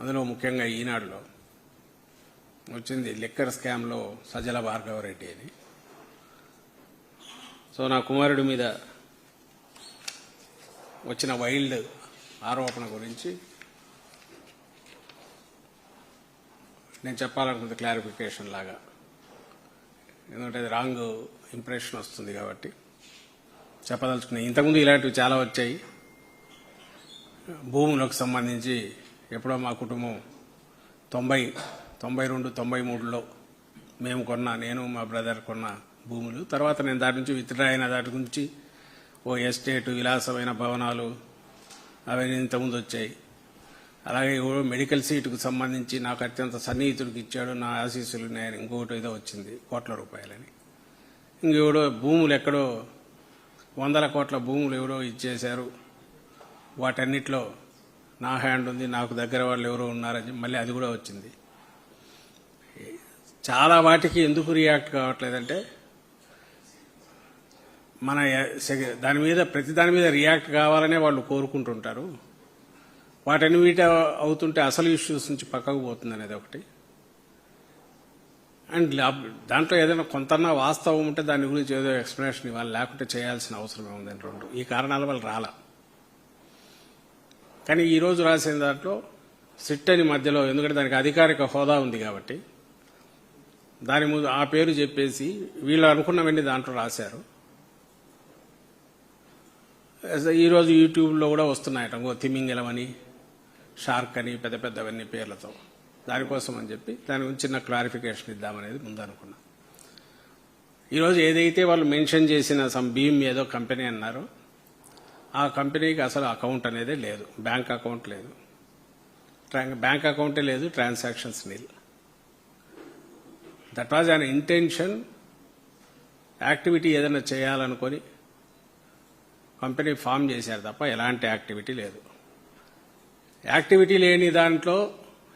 అందులో ముఖ్యంగా ఈనాడులో వచ్చింది లిక్కర్ స్కామ్లో సజల భార్గవరెడ్డి అని. సో నా కుమారుడి మీద వచ్చిన వైల్డ్ ఆరోపణ గురించి నేను చెప్పాలనుకుంది క్లారిఫికేషన్ లాగా. ఎందుకంటే అది రాంగ్ ఇంప్రెషన్ వస్తుంది కాబట్టి చెప్పదలుచుకున్నాయి ఇంతకుముందు ఇలాంటివి చాలా వచ్చాయి. భూములకు సంబంధించి ఎప్పుడో మా కుటుంబం తొంభై తొంభై రెండు తొంభై మూడులో మేము కొన్న నేను మా బ్రదర్ కొన్న భూములు. తర్వాత నేను దాటి నుంచి విత్డ్రా అయిన దాటి నుంచి ఓ ఎస్టేటు విలాసమైన భవనాలు అవన్నీ ఇంతకుముందు వచ్చాయి. అలాగే ఎవడో మెడికల్ సీటుకు సంబంధించి నాకు అత్యంత సన్నిహితుడికి ఇచ్చాడు. నా ఆశీస్సులు నేను ఇంకొకటి ఏదో వచ్చింది కోట్ల రూపాయలని. ఇంకెవడో భూములు ఎక్కడో వందల కోట్ల భూములు ఎవరో ఇచ్చేశారు. వాటన్నిటిలో నా హ్యాండ్ ఉంది నాకు దగ్గర వాళ్ళు ఎవరో ఉన్నారని మళ్ళీ అది కూడా వచ్చింది. చాలా వాటికి ఎందుకు రియాక్ట్ కావట్లేదంటే మన దాని మీద ప్రతి దాని మీద రియాక్ట్ కావాలనే వాళ్ళు కోరుకుంటుంటారు. వాటిని వీట అవుతుంటే అసలు ఇష్యూస్ నుంచి పక్కకు పోతుంది అనేది ఒకటి. అండ్ దాంట్లో ఏదైనా కొంతన్నా వాస్తవం ఉంటే దాని గురించి ఏదో ఎక్స్ప్లెనేషన్ ఇవ్వాలి లేకుంటే చేయాల్సిన అవసరం ఉందని రెండు. ఈ కారణాల వల్ల రాలా. కానీ ఈరోజు రాసిన దాంట్లో సిట్ అని మధ్యలో ఎందుకంటే దానికి అధికారిక హోదా ఉంది కాబట్టి దాని ముందు ఆ పేరు చెప్పేసి వీళ్ళు అనుకున్నవన్నీ దాంట్లో రాశారు. ఈరోజు యూట్యూబ్లో కూడా వస్తున్నాయట ఇంకో తిమింగలం అని షార్క్ అని పెద్ద పెద్దవన్నీ పేర్లతో. దానికోసం అని చెప్పి దాని గురించి చిన్న క్లారిఫికేషన్ ఇద్దామనేది ముందనుకున్నా ఈరోజు ఏదైతే వాళ్ళు మెన్షన్ చేసిన సమ్ భీమ్ ఏదో కంపెనీ అన్నారో ఆ కంపెనీకి అసలు అకౌంట్ అనేది లేదు. బ్యాంక్ అకౌంట్ లేదు. బ్యాంక్ అకౌంటే లేదు transactions nil that was an intention activity ఏదైనా చేయాలనుకొని కంపెనీ ఫామ్ చేశారు తప్ప ఎలాంటి యాక్టివిటీ లేదు. యాక్టివిటీ లేని దాంట్లో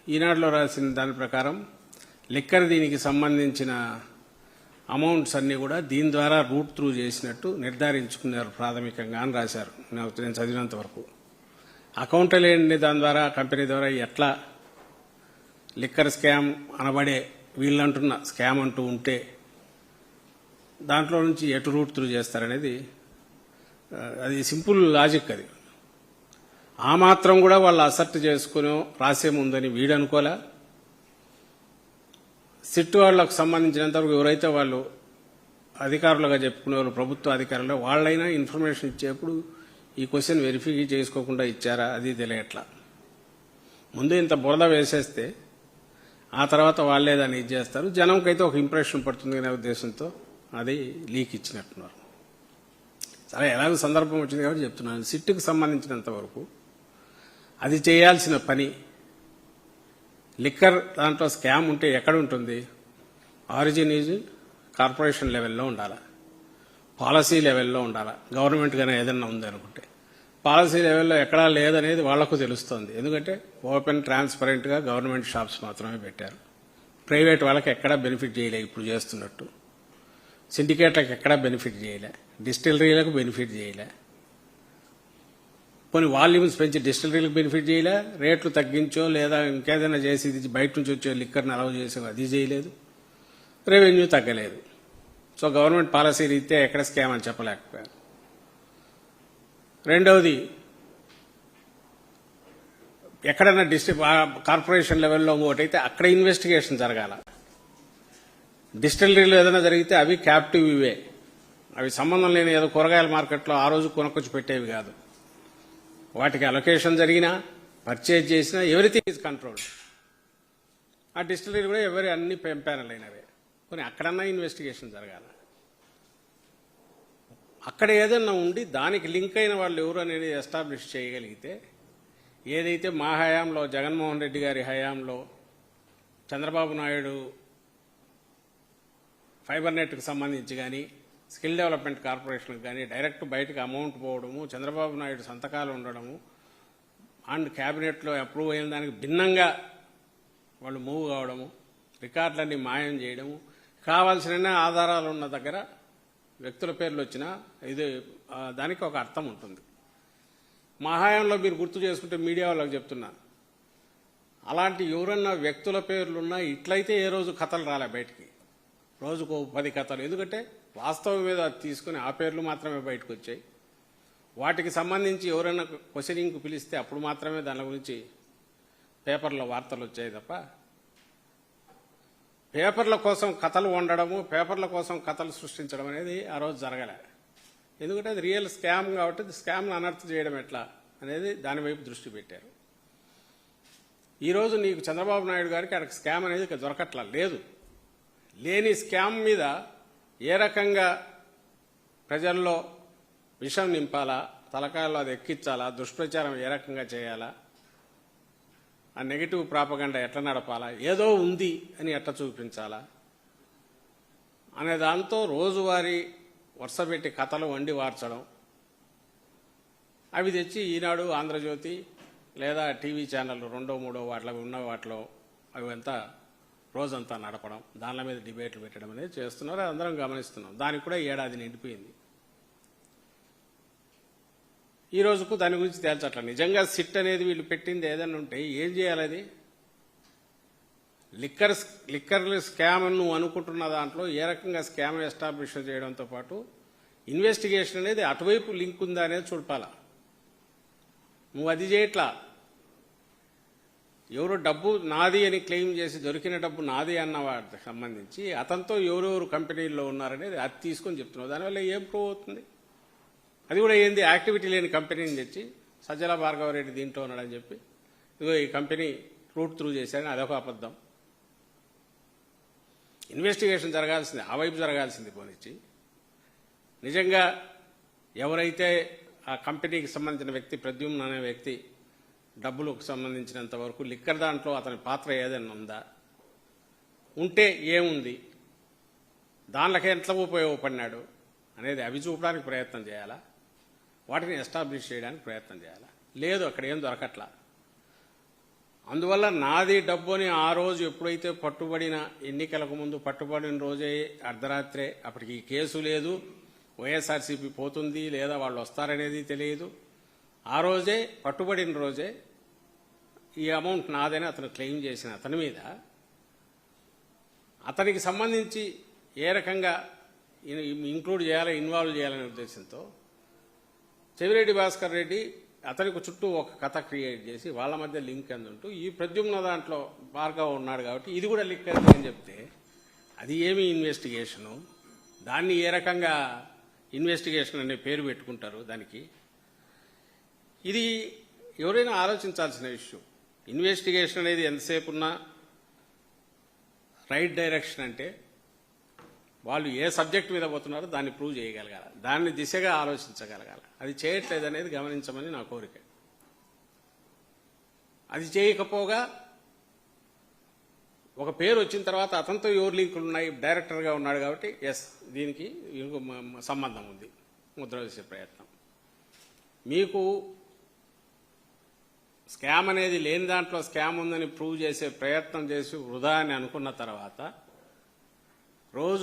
ఈనాడులో రాసిన దాని ప్రకారం లిక్కర్ దీనికి సంబంధించిన అమౌంట్స్ అన్నీ కూడా దీని ద్వారా రూట్ త్రూ చేసినట్టు నిర్ధారించుకున్నారు ప్రాథమికంగా అని రాశారు. నాకు నేను చదివినంత వరకు. అకౌంట్ లేని దాని ద్వారా కంపెనీ ద్వారా ఎట్లా లిక్కర్ స్కామ్ అనబడే వీళ్ళంటున్న స్కామ్ అంటూ ఉంటే దాంట్లో నుంచి ఎటు రూట్ త్రూ చేస్తారనేది అది సింపుల్ లాజిక్ అది. ఆ మాత్రం కూడా వాళ్ళు అసర్ట్ చేసుకుని రాసే ముందని వీడనుకోలే. సిట్ వాళ్ళకు సంబంధించినంతవరకు ఎవరైతే వాళ్ళు అధికారులుగా చెప్పుకునే వాళ్ళు ప్రభుత్వ అధికారులు వాళ్ళైనా ఇన్ఫర్మేషన్ ఇచ్చేప్పుడు ఈ క్వశ్చన్ వెరిఫై చేసుకోకుండా ఇచ్చారా? అది తెలియట్లా. ముందు ఇంత బురద వేసేస్తే ఆ తర్వాత వాళ్ళే దాన్ని ఇది చేస్తారు. జనంకైతే ఒక ఇంప్రెషన్ పడుతుంది అనే ఉద్దేశంతో అది లీక్ ఇచ్చినట్టున్నారు. సరే ఎలాగో సందర్భం వచ్చింది కాబట్టి చెప్తున్నాను. సిట్టుకు సంబంధించినంత వరకు అది చేయాల్సిన పని లిక్కర్ దాంట్లో స్కామ్ ఉంటే ఎక్కడ ఉంటుంది? ఆరిజిన్ ఈజ్ కార్పొరేషన్ లెవెల్లో ఉండాలి? పాలసీ లెవెల్లో ఉండాలి? గవర్నమెంట్ కానీ ఏదైనా ఉంది అనుకుంటే. పాలసీ లెవెల్లో ఎక్కడా లేదనేది వాళ్ళకు తెలుస్తుంది. ఎందుకంటే ఓపెన్ ట్రాన్స్పరెంట్గా గవర్నమెంట్ షాప్స్ మాత్రమే పెట్టారు. ప్రైవేట్ వాళ్ళకి ఎక్కడా బెనిఫిట్ చేయలే ఇప్పుడు చేస్తున్నట్టు. సిండికేట్లకు ఎక్కడా బెనిఫిట్ చేయలే. డిస్టిలరీలకు బెనిఫిట్ చేయలే. కొన్ని వాల్యూమ్స్ పెంచి డిస్టిలరీలకు బెనిఫిట్ చేయలే? రేట్లు తగ్గించో లేదా ఇంకేదైనా చేసి ఇది బయట నుంచి వచ్చే లిక్కర్ని అలవ్ చేసో అది చేయలేదు. రెవెన్యూ తగ్గలేదు. సో గవర్నమెంట్ పాలసీ రీత్యా ఎక్కడ స్కామ్ అని చెప్పలేకపోయాను. రెండవది ఎక్కడైనా డిస్ట్రిక్ట్ కార్పొరేషన్ లెవెల్లో ఒకటైతే అయితే అక్కడ ఇన్వెస్టిగేషన్ జరగాల. డిస్టిలరీలు ఏదైనా జరిగితే అవి క్యాప్టివ్ ఇవే. అవి సంబంధం లేని ఏదో కూరగాయల మార్కెట్లో ఆ రోజు కొనుక్కొచ్చి పెట్టేవి కాదు. వాటికి అలొకేషన్ జరిగినా పర్చేజ్ చేసినా ఎవ్రీథింగ్ ఈజ్ కంట్రోల్డ్ ఆ డిస్టిలరీ కూడా ఎవరి అన్ని ప్యానల్ అయినవే. కొన్ని అక్కడన్నా ఇన్వెస్టిగేషన్ జరగాల. అక్కడ ఏదన్నా ఉండి దానికి లింక్ అయిన వాళ్ళు ఎవరు అనేది ఎస్టాబ్లిష్ చేయగలిగితే ఏదైతే మా హయాంలో జగన్మోహన్ రెడ్డి గారి హయాంలో చంద్రబాబు నాయుడు ఫైబర్ నెట్కి సంబంధించి కానీ స్కిల్ డెవలప్మెంట్ కార్పొరేషన్కి కానీ డైరెక్ట్ బయటకు అమౌంట్ పోవడము చంద్రబాబు నాయుడు సంతకాలు ఉండడము అండ్ క్యాబినెట్లో అప్రూవ్ అయిన దానికి భిన్నంగా వాళ్ళు మూవ్ కావడము రికార్డులన్నీ మాయం చేయడము కావాల్సిన ఆధారాలు ఉన్న దగ్గర వ్యక్తుల పేర్లు వచ్చినా ఇది దానికి ఒక అర్థం ఉంటుంది. మహాయంలో మీరు గుర్తు చేసుకుంటే మీడియా వాళ్ళకి చెప్తున్నా అలాంటి ఎవరన్నా వ్యక్తుల పేర్లున్నా ఇట్లయితే ఏ రోజు కథలు రాలే బయటికి. రోజుకు ఓ పది కథలు. ఎందుకంటే వాస్తవం మీద అది తీసుకుని ఆ పేర్లు మాత్రమే బయటకు వచ్చాయి వాటికి సంబంధించి ఎవరైనా క్వశ్చనింగ్కి పిలిస్తే అప్పుడు మాత్రమే దాని గురించి పేపర్లో వార్తలు వచ్చాయి తప్ప పేపర్ల కోసం కథలు వండడము పేపర్ల కోసం కథలు సృష్టించడం అనేది ఆ రోజు జరగలే. ఎందుకంటే అది రియల్ స్కామ్ కాబట్టి స్కామ్ను అనర్థం చేయడం ఎట్లా అనేది దానివైపు దృష్టి పెట్టారు. ఈరోజు నీకు చంద్రబాబు నాయుడు గారికి అక్కడ స్కామ్ అనేది ఇక దొరకట్లా లేదు. లేని స్కామ్ మీద ఏ రకంగా ప్రజల్లో విషం నింపాలా తలకాయల్లో అది ఎక్కించాలా దుష్ప్రచారం ఏ రకంగా చేయాలా ఆ నెగిటివ్ ప్రాపగండ ఎట్లా నడపాలా ఏదో ఉంది అని ఎట్లా చూపించాలా? అనే దాంతో రోజువారీ వరుసపెట్టి కథలు వండి వార్చడం. అవి తెచ్చి ఈనాడు ఆంధ్రజ్యోతి లేదా టీవీ ఛానల్ రెండో మూడో వాటిలో ఉన్న వాటిలో అవి అంతా రోజంతా నడపడం దానిల మీద డిబేట్లు పెట్టడం అనేది చేస్తున్నారు అందరం గమనిస్తున్నాం. దానికి కూడా ఏడాది నిండిపోయింది. ఈ రోజుకు దాని గురించి తేల్చట్ల. నిజంగా సిట్ అనేది వీళ్ళు పెట్టింది ఏదైనా ఉంటే ఏం చేయాలి అది? లిక్కర్ లిక్కర్ స్కామ్ అని నువ్వు అనుకుంటున్న దాంట్లో ఏ రకంగా స్కామ్ ఎస్టాబ్లిష్ చేయడంతో పాటు ఇన్వెస్టిగేషన్ అనేది అటువైపు లింక్ ఉందా అనేది చూడాల నువ్వు అది చేయట్లా? ఎవరు డబ్బు నాది అని క్లెయిమ్ చేసి దొరికిన డబ్బు నాది అన్న వాటికి సంబంధించి అతనితో ఎవరెవరు కంపెనీల్లో ఉన్నారనేది అది తీసుకొని చెప్తున్నావు. దానివల్ల ఏం ప్రూవ్ అవుతుంది? అది కూడా ఏంది? యాక్టివిటీ లేని కంపెనీని తెచ్చి సజ్జల భార్గవరెడ్డి దీంట్లో ఉన్నాడని చెప్పి ఇదిగో ఈ కంపెనీ రూట్ త్రూ చేశారని అదొక అబద్ధం. ఇన్వెస్టిగేషన్ జరగాల్సింది ఆ వైపు జరగాల్సింది పోనిచ్చి. నిజంగా ఎవరైతే ఆ కంపెనీకి సంబంధించిన వ్యక్తి ప్రద్యుమ్న అనే వ్యక్తి డబ్బులకు సంబంధించినంత వరకు లిక్కర్ దాంట్లో అతని పాత్ర ఏదైనా ఉందా? ఉంటే ఏముంది? దానిలోకి ఎంత ఉపయోగపడినాడు అనేది అవి చూపడానికి ప్రయత్నం చేయాలా? వాటిని ఎస్టాబ్లిష్ చేయడానికి ప్రయత్నం చేయాలా? లేదు అక్కడ ఏం దొరకట్లా. అందువల్ల నాది డబ్బు అని ఆ రోజు ఎప్పుడైతే పట్టుబడిన ఎన్నికలకు ముందు పట్టుబడిన రోజే అర్ధరాత్రే అప్పటికి కేసు లేదు. వైఎస్ఆర్సీపీ పోతుంది లేదా వాళ్ళు వస్తారనేది తెలియదు. ఆ రోజే పట్టుబడిన రోజే ఈ అమౌంట్ నాదని అతను క్లెయిమ్ చేసిన అతని మీద. అతనికి సంబంధించి ఏ రకంగా ఇంక్లూడ్ చేయాలి ఇన్వాల్వ్ చేయాలనే ఉద్దేశంతో చెవిరెడ్డి భాస్కర్ రెడ్డి అతనికి చుట్టూ ఒక కథ క్రియేట్ చేసి వాళ్ళ మధ్య లింక్ అందుంటూ ఈ ప్రద్యుమ్న దాంట్లో భార్గవ ఉన్నాడు కాబట్టి ఇది కూడా లింక్ అని చెప్తే అది ఏమి ఇన్వెస్టిగేషను? దాన్ని ఏ రకంగా ఇన్వెస్టిగేషన్ అనే పేరు పెట్టుకుంటారు దానికి? ఇది ఎవరైనా ఆలోచించాల్సిన విషయం. ఇన్వెస్టిగేషన్ అనేది ఎంతసేపు ఉన్నా రైట్ డైరెక్షన్ అంటే వాళ్ళు ఏ సబ్జెక్ట్ మీద పోతున్నారో దాన్ని ప్రూవ్ చేయగలగాలి. దాన్ని దిశగా ఆలోచించగలగాలి. అది చేయట్లేదు అనేది గమనించమని నా కోరిక. అది చేయకపోగా ఒక పేరు వచ్చిన తర్వాత అతనితో ఎవరు లింకులు ఉన్నాయి? డైరెక్టర్గా ఉన్నాడు కాబట్టి ఎస్ దీనికి సంబంధం ఉంది. ముద్ర వేసే ప్రయత్నం. మీకు స్కామ్ అనేది లేని దాంట్లో స్కామ్ ఉందని ప్రూవ్ చేసే ప్రయత్నం చేసి వృధా అని అనుకున్న తర్వాత రోజు